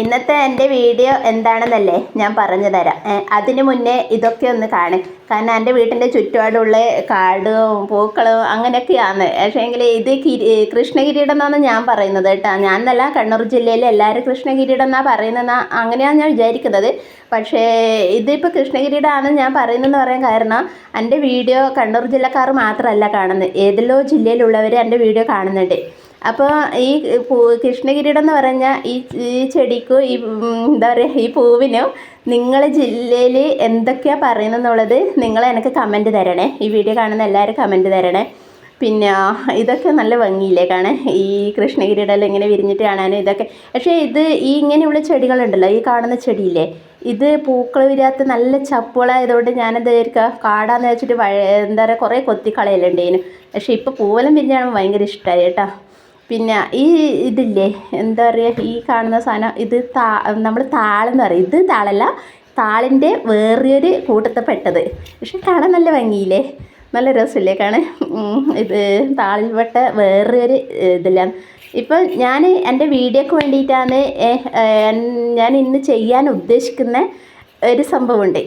ഇന്നത്തെ എന്റെ വീഡിയോ എന്താണെന്നല്ലേ ഞാൻ പറഞ്ഞു തരാം. അതിന് മുന്നേ ഇതൊക്കെ ഒന്ന് കാണും. കാരണം എന്റെ വീട്ടിന്റെ ചുറ്റുപാടുള്ള കാടും പൂക്കളും അങ്ങനെയൊക്കെയാണ്. പക്ഷേങ്കിൽ ഇത് കിരി കൃഷ്ണകിരീടം എന്നാണ് ഞാൻ പറയുന്നത് കേട്ടോ. ഞാൻ എന്നല്ല കണ്ണൂർ ജില്ലയിൽ എല്ലാവരും കൃഷ്ണകിരീടം എന്നാണ് പറയുന്നത് അങ്ങനെയാണ് ഞാൻ വിചാരിക്കുന്നത്. പക്ഷേ ഇതിപ്പോൾ കൃഷ്ണകിരീടമാണെന്ന് ഞാൻ പറയുന്നതെന്ന് പറയാൻ കാരണം എന്റെ വീഡിയോ കണ്ണൂർ ജില്ലക്കാർ മാത്രമല്ല കാണുന്നത്. ഏതെല്ലോ ജില്ലയിലുള്ളവർ എന്റെ വീഡിയോ കാണുന്നുണ്ട്. അപ്പോൾ ഈ പൂ കൃഷ്ണകിരീടം എന്ന് പറഞ്ഞാൽ ഈ ഈ ചെടിക്കും ഈ എന്താ പറയുക ഈ പൂവിനും നിങ്ങളെ ജില്ലയിൽ എന്തൊക്കെയാണ് പറയുന്നതെന്നുള്ളത് നിങ്ങൾ എനിക്ക് കമന്റ് തരണേ. ഈ വീഡിയോ കാണുന്ന എല്ലാവരും കമന്റ് തരണേ. പിന്നെ ഇതൊക്കെ നല്ല ഭംഗിയില്ലേ കാണാൻ? ഈ കൃഷ്ണകിരീടെല്ലാം ഇങ്ങനെ വിരിഞ്ഞിട്ട് കാണാനും ഇതൊക്കെ. പക്ഷേ ഇത് ഈ ഇങ്ങനെയുള്ള ചെടികളുണ്ടല്ലോ ഈ കാണുന്ന ചെടിയില്ലേ? ഇത് പൂക്കൾ വരാത്ത നല്ല ചപ്പുകളായതുകൊണ്ട് ഞാനെന്താ വിചാരിക്കുക കാടാന്ന് വെച്ചിട്ട് എന്താ പറയുക കുറേ കൊത്തിക്കളയലുണ്ടേനു. പക്ഷേ ഇപ്പോൾ പൂവെല്ലാം പിരിഞ്ഞാണ് ഭയങ്കര ഇഷ്ടമായി കേട്ടോ. പിന്നെ ഈ ഇതില്ലേ എന്താ പറയുക ഈ കാണുന്ന സാധനം ഇത് താ നമ്മൾ താളെന്ന് പറയും. ഇത് താളല്ല താളിന്റെ വേറൊരു പെട്ടത് പക്ഷെ കാണാൻ നല്ല ഭംഗിയില്ലേ? നല്ല രസമില്ലേ കാണാൻ? ഇത് താളിൽ താളിൽപ്പെട്ട വേറൊരു ഇതില്ല. ഇപ്പം ഞാൻ എന്റെ വീഡിയോക്ക് വേണ്ടിയിട്ടാണ് ഞാൻ ഇന്ന് ചെയ്യാൻ ഉദ്ദേശിക്കുന്ന ഒരു സംഭവമുണ്ട്.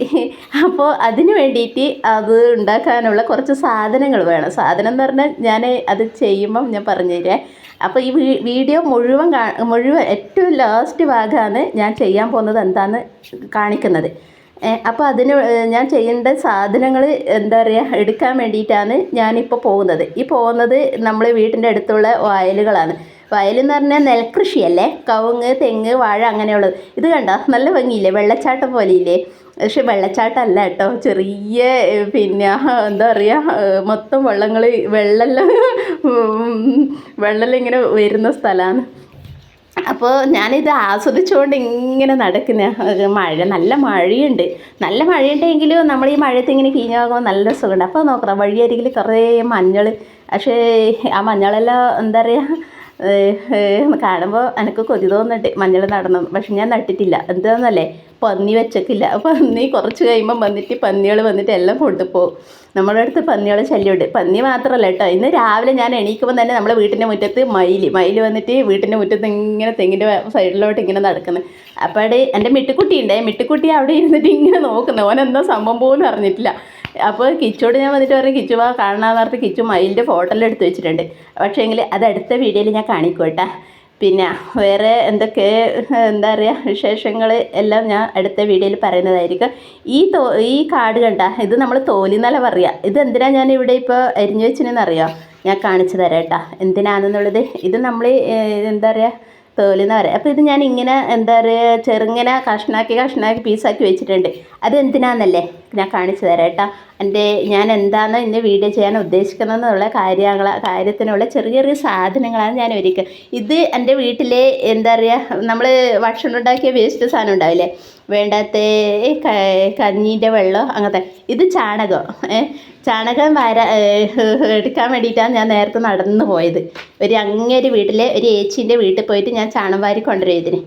അപ്പോൾ അതിന് വേണ്ടിയിട്ട് അത് ഉണ്ടാക്കാനുള്ള കുറച്ച് സാധനങ്ങൾ വേണം. സാധനം എന്ന് പറഞ്ഞാൽ ഞാൻ അത് ചെയ്യുമ്പം ഞാൻ പറഞ്ഞുതരാം. അപ്പോൾ ഈ വീഡിയോ മുഴുവൻ മുഴുവൻ ഏറ്റവും ലാസ്റ്റ് ഭാഗമാണ് ഞാൻ ചെയ്യാൻ പോകുന്നത് എന്താണെന്ന് കാണിക്കുന്നത്. അപ്പോൾ അതിന് ഞാൻ ചെയ്യേണ്ട സാധനങ്ങൾ എന്താ പറയുക എടുക്കാൻ വേണ്ടിയിട്ടാണ് ഞാനിപ്പോൾ പോകുന്നത്. ഈ പോകുന്നത് നമ്മൾ വീട്ടിന്റെ അടുത്തുള്ള വയലുകളാണ്. വയലെന്ന് പറഞ്ഞാൽ നെൽകൃഷിയല്ലേ? കവുങ്ങ് തെങ്ങ് വാഴ അങ്ങനെയുള്ളത്. ഇത് കണ്ടോ? നല്ല ഭംഗിയില്ലേ? വെള്ളച്ചാട്ടം പോലെ ഇല്ലേ പക്ഷെ വെള്ളച്ചാട്ടമല്ല കേട്ടോ. ചെറിയ പിന്നെ എന്താ പറയുക മൊത്തം വെള്ളങ്ങൾ വെള്ളമെല്ലാം വെള്ളമെല്ലാം ഇങ്ങനെ വരുന്ന സ്ഥലമാണ് അപ്പോൾ ഞാനിത് ആസ്വദിച്ചുകൊണ്ട് ഇങ്ങനെ നടക്കുന്ന. മഴ നല്ല മഴയുണ്ട്. നല്ല മഴയുണ്ടെങ്കിലും നമ്മൾ ഈ മഴയത്ത് ഇങ്ങനെ കീഞ്ഞാകുമ്പോൾ നല്ല സുഖമുണ്ട്. അപ്പോൾ നോക്കണം വഴിയരികിൽ കുറേ മഞ്ഞൾ പക്ഷേ ആ മഞ്ഞളെല്ലാം എന്താ പറയുക കാണുമ്പോൾ എനിക്ക് കൊതി തോന്നിട്ട്. മഞ്ഞൾ നടണം. പക്ഷെ ഞാൻ നട്ടിട്ടില്ല. എന്താണെന്നല്ലേ പന്നി വെച്ചക്കില്ല. പന്നി കുറച്ച് കഴിയുമ്പം വന്നിട്ട് പന്നികൾ വന്നിട്ട് എല്ലാം കൊണ്ടുപോകും. നമ്മുടെ അടുത്ത് പന്നികളെ ശല്യമുണ്ട്. പന്നി മാത്രമല്ല കേട്ടോ. ഇന്ന് രാവിലെ ഞാൻ എണീക്കുമ്പോൾ തന്നെ നമ്മുടെ വീട്ടിന്റെ മുറ്റത്ത് മയിൽ മയിൽ വന്നിട്ട് വീട്ടിന്റെ മുറ്റത്ത് ഇങ്ങനെ തെങ്ങിന്റെ സൈഡിലോട്ട് ഇങ്ങനെ നടക്കുന്നത് അപ്പോൾ അവിടെ എന്റെ മിട്ടുക്കുട്ടി ഉണ്ടേ മിട്ടുക്കുട്ടി അവിടെ ഇരുന്നിട്ട് ഇങ്ങനെ നോക്കുന്നത് ഓൻ സംഭവം പോലും അറിഞ്ഞിട്ടില്ല. അപ്പോൾ കിച്ചോട് ഞാൻ വന്നിട്ട് പറഞ്ഞു കിച്ചു വാ കാണാന്ന് പറഞ്ഞിട്ട് കിച്ചു മയിലിന്റെ ഫോട്ടോ എല്ലാം എടുത്ത് വെച്ചിട്ടുണ്ട്. പക്ഷേ എങ്കിൽ അത് അടുത്ത വീഡിയോയിൽ ഞാൻ കാണിക്കോട്ടെ പിന്നെ വേറെ എന്തൊക്കെ എന്താ പറയുക വിശേഷങ്ങൾ എല്ലാം ഞാൻ അടുത്ത വീഡിയോയിൽ പറയുന്നതായിരിക്കും. ഈ തോ ഈ കാട് കണ്ട ഇത് നമ്മൾ തോലിന്നല പറയുക ഇത് എന്തിനാ ഞാൻ ഇവിടെ ഇപ്പോൾ എരിഞ്ഞു വെച്ചിനെന്നറിയോ? ഞാൻ കാണിച്ചു തരാം കേട്ടോ. എന്തിനാണെന്നുള്ളത്? ഇത് നമ്മൾ എന്താ പറയുക തോലിന്ന് പറയാം. അപ്പോൾ ഇത് ഞാൻ ഇങ്ങനെ എന്താ പറയുക ചെറുങ്ങനെ കഷ്ണാക്കി കഷ്ണാക്കി പീസാക്കി വെച്ചിട്ടുണ്ട്. അത് എന്തിനാന്നല്ലേ ഞാൻ കാണിച്ചു തരാം കേട്ടോ. എന്റെ ഞാൻ എന്താണ് ഇന്ന് വീഡിയോ ചെയ്യാൻ ഉദ്ദേശിക്കുന്നതെന്നുള്ള കാര്യങ്ങൾ കാര്യത്തിനുള്ള ചെറിയ ചെറിയ സാധനങ്ങളാണ് ഞാൻ ഒരുക്കുക ഇത് എന്റെ വീട്ടിലെ എന്താ പറയുക നമ്മൾ ഭക്ഷണം ഉണ്ടാക്കിയ വേസ്റ്റ് സാധനം ഉണ്ടാവില്ലേ? വേണ്ടാത്ത കഞ്ഞീന്റെ വെള്ളം അങ്ങനത്തെ. ഇത് ചാണകം. ചാണകം വര എടുക്കാൻ വേണ്ടിയിട്ടാണ് ഞാൻ നേരത്തെ നടന്നു പോയത്. ഒരു അങ്ങേര് വീട്ടിലെ ഒരു ഏച്ചീന്റെ വീട്ടിൽ പോയിട്ട് ഞാൻ ചാണകം വാരി കൊണ്ടുവരും ഇതിന്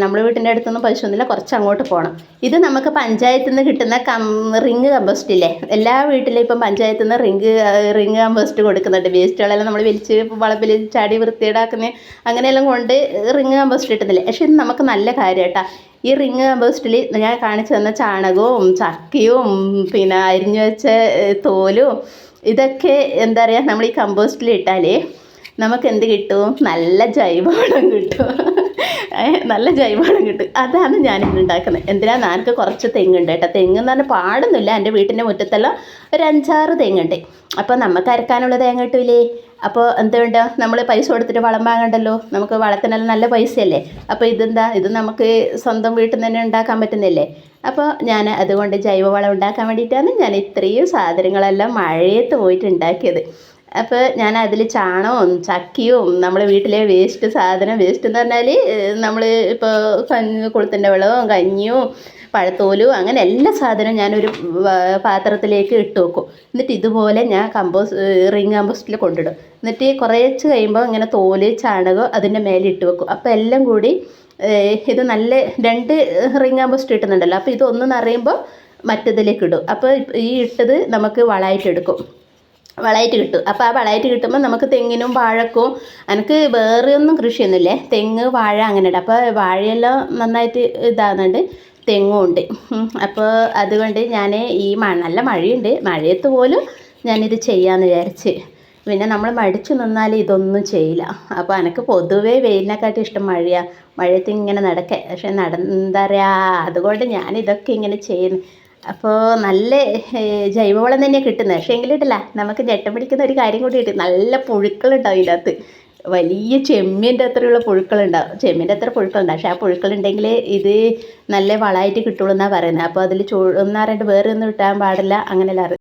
നമ്മുടെ വീട്ടിന്റെ അടുത്തൊന്നും പശുവൊന്നുമില്ല കുറച്ച് അങ്ങോട്ട് പോകണം ഇത് നമുക്ക് പഞ്ചായത്തിൽ നിന്ന് കിട്ടുന്ന കം റിങ് കമ്പോസ്റ്റ് ഇല്ലേ? എല്ലാ വീട്ടിലും ഇപ്പം പഞ്ചായത്തിൽ നിന്ന് റിങ് റിങ് കമ്പോസ്റ്റ് കൊടുക്കുന്നുണ്ട്. വേസ്റ്റുകളെല്ലാം നമ്മൾ വലിച്ച് വളപ്പിൽ ചാടി വൃത്തിയേടാക്കുന്ന അങ്ങനെയെല്ലാം കൊണ്ട് റിങ് കമ്പോസ്റ്റ് കിട്ടുന്നില്ലേ? പക്ഷേ ഇത് നമുക്ക് നല്ല കാര്യം കേട്ടോ ഈ റിങ് കമ്പോസ്റ്റിൽ ഞാൻ കാണിച്ചു തന്ന ചാണകവും ചക്കയും പിന്നെ അരിഞ്ഞു വെച്ച തോലും ഇതൊക്കെ എന്താ പറയുക നമ്മൾ ഈ കമ്പോസ്റ്റിൽ ഇട്ടാൽ നമുക്ക് എന്ത് കിട്ടും? നല്ല ജൈവവളം കിട്ടും. നല്ല ജൈവവളം കിട്ടും അതാണ് ഞാനിന്ന് ഉണ്ടാക്കുന്നത്. എന്തിനാ നാനക്ക് കുറച്ച് തെങ്ങുണ്ട് കേട്ടോ. തെങ്ങ് എന്ന് പറഞ്ഞാൽ പാടൊന്നുമില്ല. എന്റെ വീട്ടിന്റെ മുറ്റത്തെല്ലാം ഒരു അഞ്ചാറ് തെങ്ങുണ്ട്. അപ്പോൾ നമുക്ക് അരക്കാനുള്ള തേങ്ങ കിട്ടൂലേ? അപ്പോൾ എന്തുകൊണ്ട് നമ്മൾ പൈസ കൊടുത്തിട്ട് വളം വാങ്ങണ്ടല്ലോ? നമുക്ക് വളത്തിനെല്ലാം നല്ല പൈസയല്ലേ? അപ്പോൾ ഇതെന്താ? ഇത് നമുക്ക് സ്വന്തം വീട്ടിൽ നിന്ന് തന്നെ ഉണ്ടാക്കാൻ പറ്റുന്നില്ലേ? അപ്പോൾ ഞാൻ അതുകൊണ്ട് ജൈവവളം ഉണ്ടാക്കാൻ വേണ്ടിയിട്ടാണ് ഞാൻ ഇത്രയും സാധനങ്ങളെല്ലാം മഴയത്ത് പോയിട്ട് ഉണ്ടാക്കിയത്. അപ്പോൾ ഞാൻ അതിൽ ചാണകവും ചക്കിയും നമ്മുടെ വീട്ടിലെ വേസ്റ്റ് സാധനം വേസ്റ്റ് എന്ന് പറഞ്ഞാൽ നമ്മൾ ഇപ്പോൾ കഞ്ഞി കൊളുത്തിന്റെ വെള്ളവും കഞ്ഞിയും പഴത്തോലും അങ്ങനെ എല്ലാ സാധനവും ഞാനൊരു പാത്രത്തിലേക്ക് ഇട്ട് വെക്കും. എന്നിട്ട് ഇതുപോലെ ഞാൻ കമ്പോസ് റിങ് കമ്പോസ്റ്റിൽ കൊണ്ടിടും. എന്നിട്ട് കുറേച്ച് കഴിയുമ്പോൾ ഇങ്ങനെ തോൽ ചാണകം അതിന്റെ മേലെ ഇട്ട് വെക്കും. അപ്പോൾ എല്ലാം കൂടി ഇത് നല്ല രണ്ട് റിങ് കമ്പോസ്റ്റ് കിട്ടുന്നുണ്ടല്ലോ. അപ്പോൾ ഇത് ഒന്ന് നിറയുമ്പോൾ മറ്റതിലേക്ക് ഇടും. അപ്പോൾ ഈ ഇട്ടത് നമുക്ക് വളമായിട്ട് എടുക്കും. വളമായിട്ട് കിട്ടും. അപ്പോൾ ആ വളമായിട്ട് കിട്ടുമ്പോൾ നമുക്ക് തെങ്ങിനും വാഴക്കും എനിക്ക് വേറെ ഒന്നും കൃഷിയൊന്നുമില്ലേ തെങ്ങ് വാഴ അങ്ങനെ ഉണ്ട് അപ്പോൾ വാഴയെല്ലാം നന്നായിട്ട് ഇതാകുന്നുണ്ട് തെങ്ങും ഉണ്ട്. അപ്പോൾ അതുകൊണ്ട് ഞാൻ ഈ നല്ല മഴയുണ്ട്. മഴയത്ത് പോലും ഞാനിത് ചെയ്യാമെന്ന് വിചാരിച്ച്. പിന്നെ നമ്മൾ മടിച്ചു നിന്നാൽ ഇതൊന്നും ചെയ്യില്ല. അപ്പോൾ എനിക്ക് പൊതുവേ വെയിലിനെക്കാട്ടി ഇഷ്ടം മഴയാണ് മഴയത്ത് ഇങ്ങനെ നടക്കേ. പക്ഷെ നട എന്താ പറയുക അതുകൊണ്ട് ഞാനിതൊക്കെ ഇങ്ങനെ ചെയ്യുന്നു. അപ്പോൾ നല്ല ജൈവവളം തന്നെയാണ് കിട്ടുന്നത്. പക്ഷേ എങ്കിലിട്ടില്ല നമുക്ക് ഞെട്ടം പിടിക്കുന്ന ഒരു കാര്യം കൂടി കിട്ടും നല്ല പുഴുക്കളുണ്ടാവും ഇതിനകത്ത്. വലിയ ചെമ്മീന്റെ അത്രയുള്ള പുഴുക്കളുണ്ടാവും. ചെമ്മീന്റെ അത്ര പുഴുക്കളുണ്ടാവും പക്ഷേ ആ പുഴുക്കളുണ്ടെങ്കിൽ ഇത് നല്ല വളമായിട്ട് കിട്ടുള്ളൂ എന്നാണ് പറയുന്നത്. അപ്പോൾ അതിൽ ചോ ഒന്നാറണ്ട് വേറെ ഒന്നും ഇട്ടാൻ പാടില്ല. അങ്ങനെയല്ല